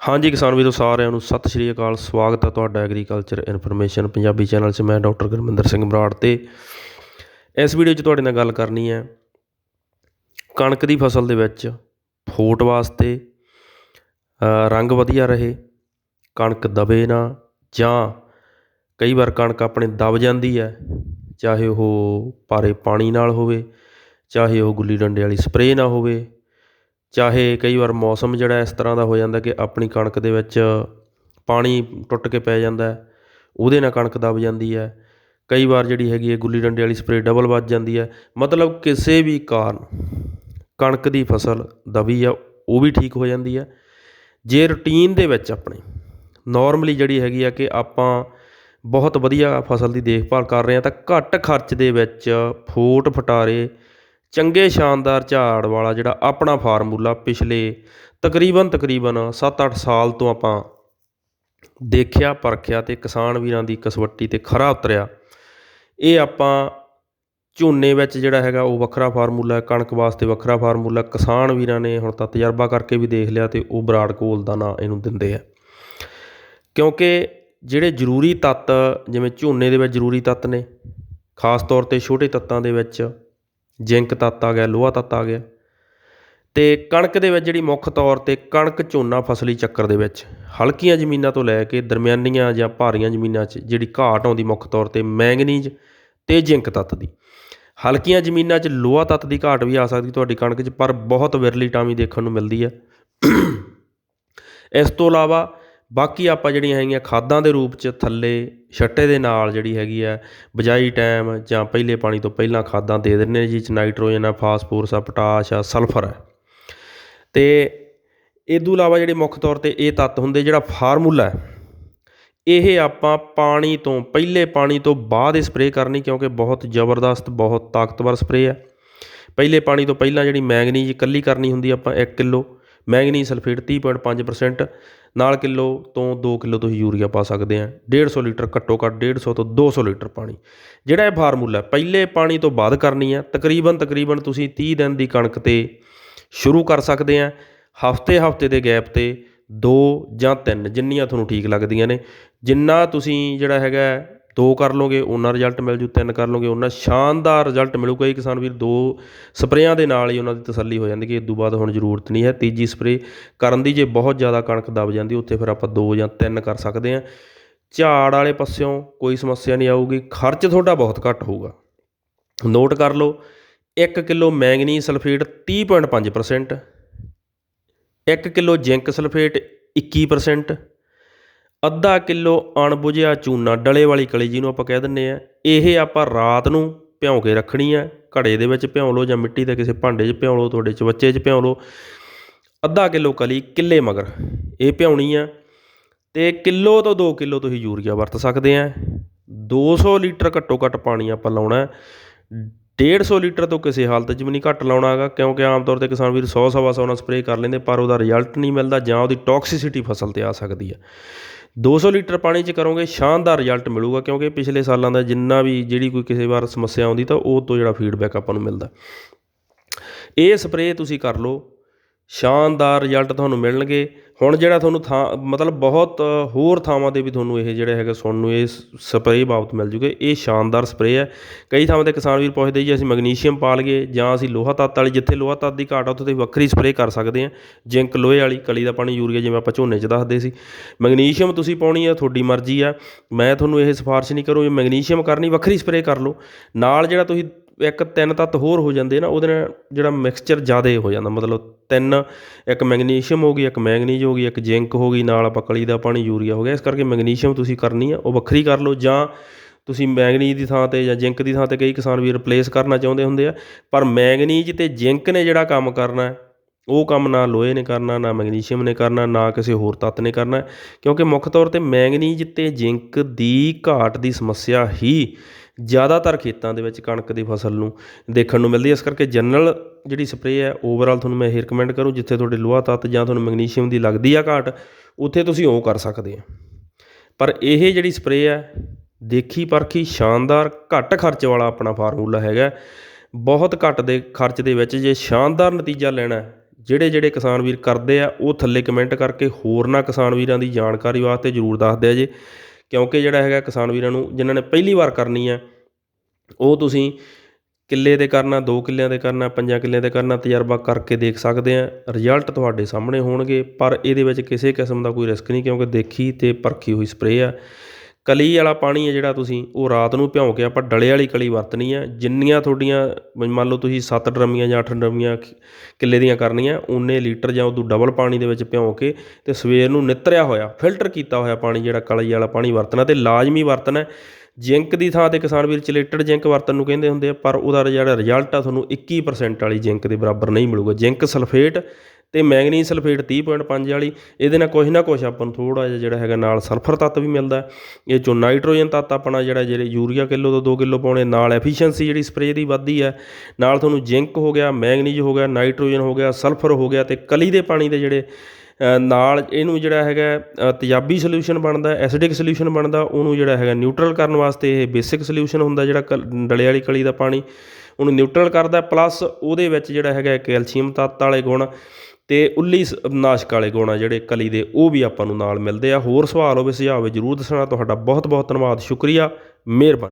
ਹਾਂਜੀ ਕਿਸਾਨ ਵੀਰੋ, ਸਾਰਿਆਂ ਨੂੰ ਸਤਿ ਸ਼੍ਰੀ ਅਕਾਲ। ਸਵਾਗਤ ਹੈ ਤੁਹਾਡਾ ਐਗਰੀਕਲਚਰ ਇਨਫੋਰਮੇਸ਼ਨ ਪੰਜਾਬੀ ਚੈਨਲ 'ਚ। ਮੈਂ ਡਾਕਟਰ ਗੁਰਮਿੰਦਰ ਸਿੰਘ ਬਰਾੜ ਤੇ ਇਸ ਵੀਡੀਓ 'ਚ ਤੁਹਾਡੇ ਨਾਲ ਗੱਲ ਕਰਨੀ ਹੈ ਕਣਕ ਦੀ ਫਸਲ ਦੇ ਵਿੱਚ ਫੋਟ ਵਾਸਤੇ ਰੰਗ ਵਧੀਆ ਰਹੇ, ਕਣਕ ਦਬੇ ਨਾ, ਜਾਂ ਕਈ ਵਾਰ ਕਣਕ ਆਪਣੇ ਦਬ ਜਾਂਦੀ ਹੈ, ਚਾਹੇ ਉਹ ਭਾਰੇ ਪਾਣੀ ਨਾਲ ਹੋਵੇ, ਚਾਹੇ ਉਹ ਗੁੱਲੀ ਡੰਡੇ ਵਾਲੀ ਸਪਰੇਅ ਨਾ ਹੋਵੇ ਚਾਹੇ ਕਈ ਵਾਰ ਮੌਸਮ ਜਿਹੜਾ ਇਸ ਤਰ੍ਹਾਂ ਦਾ ਹੋ ਜਾਂਦਾ ਕਿ ਆਪਣੀ ਕਣਕ ਦੇ ਵਿੱਚ ਪਾਣੀ ਟੁੱਟ ਕੇ ਪੈ ਜਾਂਦਾ ਉਹਦੇ ਨਾਲ ਕਣਕ ਦਬ ਜਾਂਦੀ ਹੈ। ਕਈ ਵਾਰ ਜਿਹੜੀ ਹੈਗੀ ਹੈ ਗੁੱਲੀ ਡੰਡੇ ਵਾਲੀ ਸਪਰੇਅ ਡਬਲ ਵੱਜ ਜਾਂਦੀ ਹੈ। ਮਤਲਬ ਕਿਸੇ ਵੀ ਕਾਰਨ ਕਣਕ ਦੀ ਫਸਲ ਦਬੀ ਆ, ਉਹ ਵੀ ਠੀਕ ਹੋ ਜਾਂਦੀ ਹੈ। ਜੇ ਰੂਟੀਨ ਦੇ ਵਿੱਚ ਆਪਣੇ ਨਾਰਮਲੀ ਜਿਹੜੀ ਹੈਗੀ ਆ ਕਿ ਆਪਾਂ ਬਹੁਤ ਵਧੀਆ ਫਸਲ ਦੀ ਦੇਖਭਾਲ ਕਰ ਰਹੇ ਹਾਂ ਤਾਂ ਘੱਟ ਖਰਚ ਦੇ ਵਿੱਚ ਫੋਟ ਫਟਾਰੇ ਚੰਗੇ ਸ਼ਾਨਦਾਰ ਝਾੜ ਵਾਲਾ ਜਿਹੜਾ ਆਪਣਾ ਫਾਰਮੂਲਾ ਪਿਛਲੇ ਤਕਰੀਬਨ ਤਕਰੀਬਨ 7-8 ਸਾਲ ਤੋਂ ਆਪਾਂ ਦੇਖਿਆ, ਪਰਖਿਆ ਤੇ ਕਿਸਾਨ ਵੀਰਾਂ ਦੀ ਕਸਵੱਟੀ ਤੇ ਖਰਾ ਉਤਰਿਆ। ਇਹ ਆਪਾਂ ਝੋਨੇ ਵਿੱਚ ਜਿਹੜਾ ਹੈਗਾ ਉਹ ਵੱਖਰਾ ਫਾਰਮੂਲਾ ਹੈ, ਕਣਕ ਵਾਸਤੇ ਵੱਖਰਾ ਫਾਰਮੂਲਾ, ਕਿਸਾਨ ਵੀਰਾਂ ਨੇ ਹੁਣ ਤਾਂ ਤਜਰਬਾ ਕਰਕੇ ਵੀ ਦੇਖ ਲਿਆ ਤੇ ਉਹ ਬਰਾੜ ਕੋਲ ਦਾ ਨਾਂ ਇਹਨੂੰ ਦਿੰਦੇ ਆ। ਕਿਉਂਕਿ ਜਿਹੜੇ ਜ਼ਰੂਰੀ ਤੱਤ, ਜਿਵੇਂ ਝੋਨੇ ਦੇ ਵਿੱਚ ਜ਼ਰੂਰੀ ਤੱਤ ਨੇ, ਖਾਸ ਤੌਰ ਤੇ ਛੋਟੇ ਤੱਤਾਂ ਦੇ ਵਿੱਚ ਜ਼ਿੰਕ ਤੱਤ ਆ ਗਿਆ, ਲੋਹਾ ਤੱਤ ਆ ਗਿਆ। ਤੇ ਕਣਕ ਦੇ ਵਿੱਚ ਜਿਹੜੀ ਮੁੱਖ ਤੌਰ ਤੇ ਕਣਕ ਝੋਨਾ ਫਸਲੀ ਚੱਕਰ ਦੇ ਵਿੱਚ ਹਲਕੀਆਂ ਜ਼ਮੀਨਾਂ ਤੋਂ ਲੈ ਕੇ ਦਰਮਿਆਨੀਆਂ ਜਾਂ ਭਾਰੀਆਂ ਜ਼ਮੀਨਾਂ 'ਚ ਜਿਹੜੀ ਘਾਟ ਆਉਂਦੀ ਮੁੱਖ ਤੌਰ ਤੇ ਮੈਂਗਨੀਜ਼ ਤੇ ਜ਼ਿੰਕ ਤੱਤ ਦੀ। ਹਲਕੀਆਂ ਜ਼ਮੀਨਾਂ 'ਚ ਲੋਹਾ ਤੱਤ ਦੀ ਘਾਟ ਵੀ ਆ ਸਕਦੀ ਤੁਹਾਡੀ ਕਣਕ 'ਚ, ਪਰ ਬਹੁਤ ਵਿਰਲੀ ਟਾਮੀ ਦੇਖਣ ਨੂੰ ਮਿਲਦੀ ਹੈ ਇਸ ਤੋਂ ਇਲਾਵਾ ਬਾਕੀ ਆਪਾਂ ਜਿਹੜੀਆਂ ਹੈਗੀਆਂ ਖਾਦਾਂ ਦੇ ਰੂਪ 'ਚ ਥੱਲੇ, ਛੱਟੇ ਦੇ ਨਾਲ ਜਿਹੜੀ ਹੈਗੀ ਆ, ਬਿਜਾਈ ਟਾਈਮ ਜਾਂ ਪਹਿਲੇ ਪਾਣੀ ਤੋਂ ਪਹਿਲਾਂ ਖਾਦਾਂ ਦੇ ਦਿੰਦੇ ਨੇ ਜਿਹ 'ਚ ਨਾਈਟ੍ਰੋਜਨ ਆ, ਫਾਸਫੋਰਸ ਆ, ਪੋਟਾਸ਼ ਆ, ਸਲਫਰ ਹੈ ਤੇ ਇਹ ਤੋਂ ਇਲਾਵਾ ਜਿਹੜੇ ਮੁੱਖ ਤੌਰ ਤੇ ਇਹ ਤੱਤ ਹੁੰਦੇ, ਜਿਹੜਾ ਫਾਰਮੂਲਾ ਹੈ, ਇਹ ਆਪਾਂ ਪਾਣੀ ਤੋਂ, ਪਹਿਲੇ ਪਾਣੀ ਤੋਂ ਬਾਅਦ ਸਪਰੇਅ ਕਰਨੀ, ਕਿਉਂਕਿ ਬਹੁਤ ਜ਼ਬਰਦਸਤ, ਬਹੁਤ ਤਾਕਤਵਰ ਸਪਰੇਅ ਹੈ। ਪਹਿਲੇ ਪਾਣੀ ਤੋਂ ਪਹਿਲਾਂ ਜਿਹੜੀ ਮੈਂਗਨੀਜ਼ ਇਕੱਲੀ ਕਰਨੀ ਹੁੰਦੀ ਆਪਾਂ 1 ਕਿਲੋ ਮੈਂਗਨੀ ਸਲਫੇਟ 30.5% ਨਾਲ ਕਿਲੋ ਤੋਂ ਦੋ ਕਿਲੋ ਤੁਸੀਂ ਯੂਰੀਆ ਪਾ ਸਕਦੇ ਆ। 150 ਲੀਟਰ ਘੱਟੋ ਘੱਟ ਡੇਢ ਸੌ ਤੋਂ ਦੋ ਸੌ ਲੀਟਰ ਪਾਣੀ। ਜਿਹੜਾ ਇਹ ਫਾਰਮੂਲਾ ਪਹਿਲੇ ਪਾਣੀ ਤੋਂ ਬਾਅਦ ਕਰਨੀ ਆ। ਤਕਰੀਬਨ ਤਕਰੀਬਨ ਤੁਸੀਂ 30 ਦਿਨ ਦੀ ਕਣਕ ਤੇ ਸ਼ੁਰੂ ਕਰ ਸਕਦੇ ਆ। ਹਫ਼ਤੇ ਹਫ਼ਤੇ ਦੇ ਗੈਪ ਤੇ ਦੋ ਜਾਂ ਤਿੰਨ, ਜਿੰਨੀਆਂ ਤੁਹਾਨੂੰ ਠੀਕ ਲੱਗਦੀਆਂ ਨੇ। ਜਿੰਨਾ ਤੁਸੀਂ ਜਿਹੜਾ ਹੈਗਾ ਦੋ ਕਰ ਲਓਗੇ ਉਹਨਾਂ ਰਿਜ਼ਲਟ ਮਿਲ ਜੂ, ਤਿੰਨ ਕਰ ਲਓਗੇ ਉਨਾ ਸ਼ਾਨਦਾਰ ਰਿਜ਼ਲਟ ਮਿਲੂਗਾ ਇਹ ਕਿਸਾਨ ਵੀਰ। ਦੋ ਸਪਰੇਆਂ ਦੇ ਨਾਲ ਹੀ ਉਹਨਾਂ ਦੀ ਤਸੱਲੀ ਹੋ ਜਾਂਦੀ ਕਿ ਇਸ ਤੋਂ ਬਾਅਦ ਹੁਣ ਜ਼ਰੂਰਤ ਨਹੀਂ ਹੈ। ਤੀਜੀ ਸਪਰੇ ਕਰਨ ਦੀ ਜੇ ਬਹੁਤ ਜ਼ਿਆਦਾ ਕਣਕ ਦਬ ਜਾਂਦੀ, ਉੱਥੇ ਫਿਰ ਆਪਾਂ ਦੋ ਜਾਂ ਤਿੰਨ ਕਰ ਸਕਦੇ ਹਾਂ। ਝਾੜ ਵਾਲੇ ਪਾਸਿਓਂ ਕੋਈ ਸਮੱਸਿਆ ਨਹੀਂ ਆਊਗੀ, ਖਰਚ ਤੁਹਾਡਾ ਬਹੁਤ ਘੱਟ ਹੋਊਗਾ। ਨੋਟ ਕਰ ਲਓ 1 kilo manganese sulphate 30.5% 1 kilo zinc sulphate 21% ਅੱਧਾ ਕਿਲੋ ਅਣਬੁਝਿਆ ਚੂਨਾ ਡਲੇ ਵਾਲੀ ਕਲੀ ਜਿਹਨੂੰ ਆਪਾਂ ਕਹਿ ਦਿੰਨੇ ਆ ਇਹ ਆਪਾਂ ਰਾਤ ਨੂੰ ਭਿਉਂ ਕੇ ਰੱਖਣੀ ਆ ਘੜੇ ਦੇ ਵਿੱਚ ਭਿਉਂ ਲਓ ਜਾਂ ਮਿੱਟੀ ਦੇ ਕਿਸੇ ਭਾਂਡੇ 'ਚ ਭਿਉਂ ਲਓ, ਤੁਹਾਡੇ ਚਵੱਚੇ 'ਚ ਭਿਉਂ ਲਓ। ਅੱਧਾ ਕਿਲੋ ਕਲੀ ਕਿੱਲੇ ਮਗਰ, ਇਹ ਭਿਉਣੀ ਆ। ਤੇ ਕਿਲੋ ਤੋਂ 2 ਕਿਲੋ ਤੁਸੀਂ ਯੂਰੀਆ ਵਰਤ ਸਕਦੇ ਆ। 200 ਲੀਟਰ ਘੱਟੋ ਘੱਟ ਪਾਣੀ ਆਪਾਂ ਲਾਉਣਾ 150 ਲੀਟਰ ਤੋਂ ਕਿਸੇ ਹਾਲਤ 'ਚ ਵੀ ਨਹੀਂ ਘੱਟ ਲਾਉਣਾ ਹੈਗਾ, ਕਿਉਂਕਿ ਆਮ ਤੌਰ ਤੇ ਕਿਸਾਨ ਵੀਰ 100 ਸਵਾ ਸੌ ਨਾਲ ਸਪਰੇਅ ਕਰ ਲੈਂਦੇ, ਪਰ ਉਹਦਾ ਰਿਜ਼ਲਟ ਨਹੀਂ ਮਿਲਦਾ ਜਾਂ ਉਹਦੀ ਟੌਕਸਿਸਿਟੀ ਫਸਲ ਤੇ ਆ ਸਕਦੀ ਦੋ ਸੌ ਲੀਟਰ ਪਾਣੀ 'ਚ ਕਰੋਗੇ, ਸ਼ਾਨਦਾਰ ਰਿਜ਼ਲਟ ਮਿਲੂਗਾ, ਕਿਉਂਕਿ ਪਿਛਲੇ ਸਾਲਾਂ ਦਾ ਜਿੰਨਾ ਵੀ ਜਿਹੜੀ ਕੋਈ ਕਿਸੇ ਵਾਰ ਸਮੱਸਿਆ ਆਉਂਦੀ ਤਾਂ ਉਹ ਤੋਂ ਜਿਹੜਾ ਫੀਡਬੈਕ ਆਪਾਂ ਨੂੰ ਮਿਲਦਾ। ਇਹ ਸਪਰੇਅ ਤੁਸੀਂ ਕਰ ਲਓ ਸ਼ਾਨਦਾਰ ਰਿਜ਼ਲਟ ਤੁਹਾਨੂੰ ਮਿਲਣਗੇ। ਹੁਣ ਜਿਹੜਾ ਤੁਹਾਨੂੰ ਥਾਂ, ਮਤਲਬ ਬਹੁਤ ਹੋਰ ਥਾਵਾਂ ਤੇ ਵੀ ਤੁਹਾਨੂੰ ਇਹ ਜਿਹੜਾ ਹੈਗਾ ਸੁਣਨ ਨੂੰ, ਇਹ ਸਪਰੇਅ ਬਾਬਤ ਮਿਲ ਜੂਗੇ। ਇਹ ਸ਼ਾਨਦਾਰ ਸਪਰੇਅ ਹੈ। ਕਈ ਥਾਵਾਂ ਤੇ ਕਿਸਾਨ ਵੀਰ ਪੁੱਛਦੇ ਜੀ, ਅਸੀਂ ਮੈਗਨੀਸ਼ੀਅਮ ਪਾ ਲਈਏ ਜਾਂ ਅਸੀਂ ਲੋਹਾ ਤੱਤ ਵਾਲੀ, ਜਿੱਥੇ ਲੋਹਾ ਤੱਤ ਦੀ ਘਾਟ ਆ, ਉੱਥੇ ਤੁਸੀਂ ਵੱਖਰੀ ਸਪਰੇਅ ਕਰ ਸਕਦੇ ਆ ਜਿੰਕ ਲੋਹੇ ਵਾਲੀ, ਕਲੀ ਦਾ ਪਾਣੀ, ਯੂਰੀਆ ਜਿਵੇਂ ਆਪਾਂ ਝੋਨੇ 'ਚ ਦੱਸਦੇ ਸੀ। ਮੈਗਨੀਸ਼ੀਅਮ ਤੁਸੀਂ ਪਾਉਣੀ ਆ, ਤੁਹਾਡੀ ਮਰਜ਼ੀ ਆ। ਮੈਂ ਤੁਹਾਨੂੰ ਇਹ ਸਿਫਾਰਿਸ਼ ਨਹੀਂ ਕਰੂੰ ਜੇ ਮੈਗਨੀਸ਼ੀਅਮ ਕਰਨੀ, ਵੱਖਰੀ ਸਪਰੇਅ ਕਰ ਲਓ। ਨਾਲ ਜਿਹੜਾ ਤੁਸੀਂ ਇੱਕ ਤਿੰਨ ਤੱਤ ਹੋਰ ਹੋ ਜਾਂਦੇ ਨਾ, ਉਹਦੇ ਨਾਲ ਜਿਹੜਾ ਮਿਕਸਚਰ ਜ਼ਿਆਦਾ ਹੋ ਜਾਂਦਾ। ਮਤਲਬ ਤਿੰਨ, ਇੱਕ ਮੈਗਨੀਸ਼ੀਅਮ ਹੋ ਗਈ, ਇੱਕ ਮੈਂਗਨੀਜ਼ ਹੋ ਗਈ, ਇੱਕ ਜ਼ਿੰਕ ਹੋ ਗਈ, ਨਾਲ ਆਪਾਂ ਕਲੀ ਦਾ ਪਾਣੀ, ਯੂਰੀਆ ਹੋ ਗਿਆ। ਇਸ ਕਰਕੇ ਮੈਗਨੀਸ਼ੀਅਮ ਤੁਸੀਂ ਕਰਨੀ ਆ, ਉਹ ਵੱਖਰੀ ਕਰ ਲਓ। ਜਾਂ ਤੁਸੀਂ ਮੈਂਗਨੀਜ਼ ਦੀ ਥਾਂ ਤੇ ਜਾਂ ਜ਼ਿੰਕ ਦੀ ਥਾਂ ਤੇ ਕਈ ਕਿਸਾਨ ਵੀ ਰਿਪਲੇਸ ਕਰਨਾ ਚਾਹੁੰਦੇ ਹੁੰਦੇ ਆ, ਪਰ ਮੈਗਨੀਜ ਤੇ ਜ਼ਿੰਕ ਨੇ ਜਿਹੜਾ ਕੰਮ ਕਰਨਾ ਹੈ ਉਹ ਕੰਮ ਨਾ ਲੋਹੇ ਨੇ ਕਰਨਾ, ਨਾ ਮੈਗਨੀਸ਼ੀਅਮ ਨੇ ਕਰਨਾ, ਨਾ ਕਿਸੇ ਹੋਰ ਤੱਤ ਨੇ ਕਰਨਾ। ਕਿਉਂਕਿ ਮੁੱਖ ਤੌਰ ਤੇ ਮੈਂਗਨੀਜ਼ ਤੇ ਜ਼ਿੰਕ ਦੀ ਘਾਟ ਦੀ ਸਮੱਸਿਆ ਹੀ ਜ਼ਿਆਦਾਤਰ ਖੇਤਾਂ ਦੇ ਵਿੱਚ ਕਣਕ ਦੀ ਫਸਲ ਨੂੰ ਦੇਖਣ ਨੂੰ ਮਿਲਦੀ ਹੈ। ਇਸ ਕਰਕੇ ਜਨਰਲ ਜਿਹੜੀ ਸਪਰੇਅ ਹੈ ਓਵਰਆਲ ਤੁਹਾਨੂੰ ਮੈਂ ਇਹ ਰਿਕਮੈਂਡ ਕਰੂੰ, ਜਿੱਥੇ ਤੁਹਾਡੇ ਲੋਹਾ ਤੱਤ ਜਾਂ ਤੁਹਾਨੂੰ ਮੈਗਨੀਸ਼ੀਅਮ ਦੀ ਲੱਗਦੀ ਆ ਘਾਟ, ਉੱਥੇ ਤੁਸੀਂ ਉਹ ਕਰ ਸਕਦੇ ਆ ਪਰ ਇਹ ਜਿਹੜੀ ਸਪਰੇਅ ਹੈ, ਦੇਖੀ ਪਰਖੀ ਸ਼ਾਨਦਾਰ ਘੱਟ ਖਰਚ ਵਾਲਾ ਆਪਣਾ ਫਾਰਮੂਲਾ ਹੈਗਾ। ਬਹੁਤ ਘੱਟ ਦੇ ਖਰਚ ਦੇ ਵਿੱਚ ਜੇ ਸ਼ਾਨਦਾਰ ਨਤੀਜਾ ਲੈਣਾ ਜਿਹੜੇ ਜਿਹੜੇ ਕਿਸਾਨ ਵੀਰ ਕਰਦੇ ਆ, ਉਹ ਥੱਲੇ ਕਮੈਂਟ ਕਰਕੇ ਹੋਰਨਾਂ ਕਿਸਾਨ ਵੀਰਾਂ ਦੀ ਜਾਣਕਾਰੀ ਵਾਸਤੇ ਜ਼ਰੂਰ ਦੱਸ ਦਿਆ ਜੇ। ਕਿਉਂਕਿ ਜਿਹੜਾ ਹੈਗਾ ਕਿਸਾਨ ਵੀਰਾਂ ਨੂੰ, ਜਿਨ੍ਹਾਂ ਨੇ ਪਹਿਲੀ ਵਾਰ ਕਰਨੀ ਹੈ ਉਹ ਤੁਸੀਂ ਕਿੱਲੇ ਤੇ ਕਰਨਾ, ਦੋ ਕਿੱਲਿਆਂ ਤੇ ਕਰਨਾ, ਪੰਜਾਂ ਕਿੱਲਿਆਂ ਤੇ ਕਰਨਾ, ਤਜਰਬਾ ਕਰਕੇ ਦੇਖ ਸਕਦੇ ਆ। ਰਿਜ਼ਲਟ ਤੁਹਾਡੇ ਸਾਹਮਣੇ ਹੋਣਗੇ, ਪਰ ਇਹਦੇ ਵਿੱਚ ਕਿਸੇ ਕਿਸਮ ਦਾ ਕੋਈ ਰਿਸਕ ਨਹੀਂ, ਕਿਉਂਕਿ ਦੇਖੀ ਅਤੇ ਪਰਖੀ ਹੋਈ ਸਪਰੇਅ ਆ। ਕਲੀ ਵਾਲਾ ਪਾਣੀ ਹੈ ਜਿਹੜਾ ਤੁਸੀਂ, ਉਹ ਰਾਤ ਨੂੰ ਭਿਉਂ ਕੇ ਆਪਾਂ ਡਲੇ ਵਾਲੀ ਕਲੀ ਵਰਤਣੀ ਹੈ। ਜਿੰਨੀਆਂ ਤੁਹਾਡੀਆਂ, ਮੰਨ ਲਓ ਤੁਸੀਂ 7 ਡਰਮੀਆਂ ਜਾਂ 8 ਡਰਮੀਆਂ ਕ- ਕਿੱਲੇ ਦੀਆਂ ਕਰਨੀਆਂ ਉਨੇ ਲੀਟਰ ਜਾਂ ਉਦੋਂ ਡਬਲ ਪਾਣੀ ਦੇ ਵਿੱਚ ਭਿਉਂ ਕੇ ਤੇ ਸਵੇਰ ਨੂੰ ਨਿੱਤਰਿਆ ਹੋਇਆ, ਫਿਲਟਰ ਕੀਤਾ ਹੋਇਆ ਪਾਣੀ ਜਿਹੜਾ ਕਲੀ ਵਾਲਾ ਪਾਣੀ ਵਰਤਣਾ ਤੇ ਲਾਜ਼ਮੀ ਵਰਤਣਾ ਜਿੰਕ ਦੀ ਥਾਂ ਤੇ ਕਿਸਾਨ ਵੀਰ ਚਲੇਟਡ ਜਿੰਕ ਵਰਤਣ ਨੂੰ ਕਹਿੰਦੇ ਹੁੰਦੇ ਆ, ਪਰ ਉਹਦਾ ਜਿਹੜਾ ਰਿਜ਼ਲਟ ਆ, ਤੁਹਾਨੂੰ 21% ਵਾਲੀ ਜਿੰਕ ਦੇ ਬਰਾਬਰ ਨਹੀਂ ਮਿਲੂਗਾ। ਜਿੰਕ ਸਲਫੇਟ ਅਤੇ ਮੈਂਗਨੀਜ਼ ਸਲਫੇਟ 30.5 ਵਾਲੀ ਇਹਦੇ ਨਾਲ ਕੁਛ ਨਾ ਕੁਛ ਆਪਾਂ ਨੂੰ ਥੋੜ੍ਹਾ ਜਿਹਾ ਜਿਹੜਾ ਹੈਗਾ ਨਾਲ ਸਲਫਰ ਤੱਤ ਵੀ ਮਿਲਦਾ ਇਹ ਚੋਂ ਨਾਈਟ੍ਰੋਜਨ ਤੱਤ ਆਪਣਾ ਜਿਹੜਾ ਜਿਹੜੇ ਯੂਰੀਆ ਕਿਲੋ ਤੋਂ 2 ਕਿਲੋ ਪਾਉਣੇ ਨਾਲ ਐਫੀਸ਼ੀਐਂਸੀ ਜਿਹੜੀ ਸਪਰੇਅ ਦੀ ਵੱਧਦੀ ਹੈ। ਨਾਲ ਤੁਹਾਨੂੰ ਜਿੰਕ ਹੋ ਗਿਆ ਮੈਂਗਨੀਜ਼ ਹੋ ਗਿਆ ਨਾਈਟ੍ਰੋਜਨ ਹੋ ਗਿਆ ਸਲਫਰ ਹੋ ਗਿਆ ਅਤੇ ਕਲੀ ਦੇ ਪਾਣੀ ਦੇ ਜਿਹੜੇ ਨਾਲ ਇਹਨੂੰ ਜਿਹੜਾ ਹੈਗਾ ਅ, ਤੇਜ਼ਾਬੀ ਸੋਲੂਸ਼ਨ ਬਣਦਾ ਐਸਿਡਿਕ ਸੋਲੂਸ਼ਨ ਬਣਦਾ ਉਹਨੂੰ ਜਿਹੜਾ ਹੈਗਾ ਨਿਊਟਰਲ ਕਰਨ ਵਾਸਤੇ ਇਹ ਬੇਸਿਕ ਸੋਲੂਸ਼ਨ ਹੁੰਦਾ ਜਿਹੜਾ ਕਲ- ਡਲੇ ਵਾਲੀ ਕਲੀ ਦਾ ਪਾਣੀ। ਉਹਨੂੰ ਨਿਊਟਰਲ ਕਰਦਾ ਪਲੱਸ ਉਹਦੇ ਵਿੱਚ ਜਿਹੜਾ ਹੈਗਾ ਕੈਲਸ਼ੀਅਮ ਤੱਤ ਵਾਲੇ ਗੁਣ ਅਤੇ ਉੱਲੀ ਸ- ਨਾਸ਼ਕ ਵਾਲੇ ਗੁਣ ਆ ਜਿਹੜੇ ਕਲੀ ਦੇ ਉਹ ਵੀ ਆਪਾਂ ਨੂੰ ਨਾਲ ਮਿਲਦੇ ਆ। ਹੋਰ ਸਵਾਲ ਹੋਵੇ, ਸੁਝਾਅ ਹੋਵੇ, ਜਰੂਰ ਦੱਸਣਾ। ਤੁਹਾਡਾ ਬਹੁਤ ਬਹੁਤ ਧੰਨਵਾਦ। ਸ਼ੁਕਰੀਆ। ਮਿਹਰਬਾਨੀ।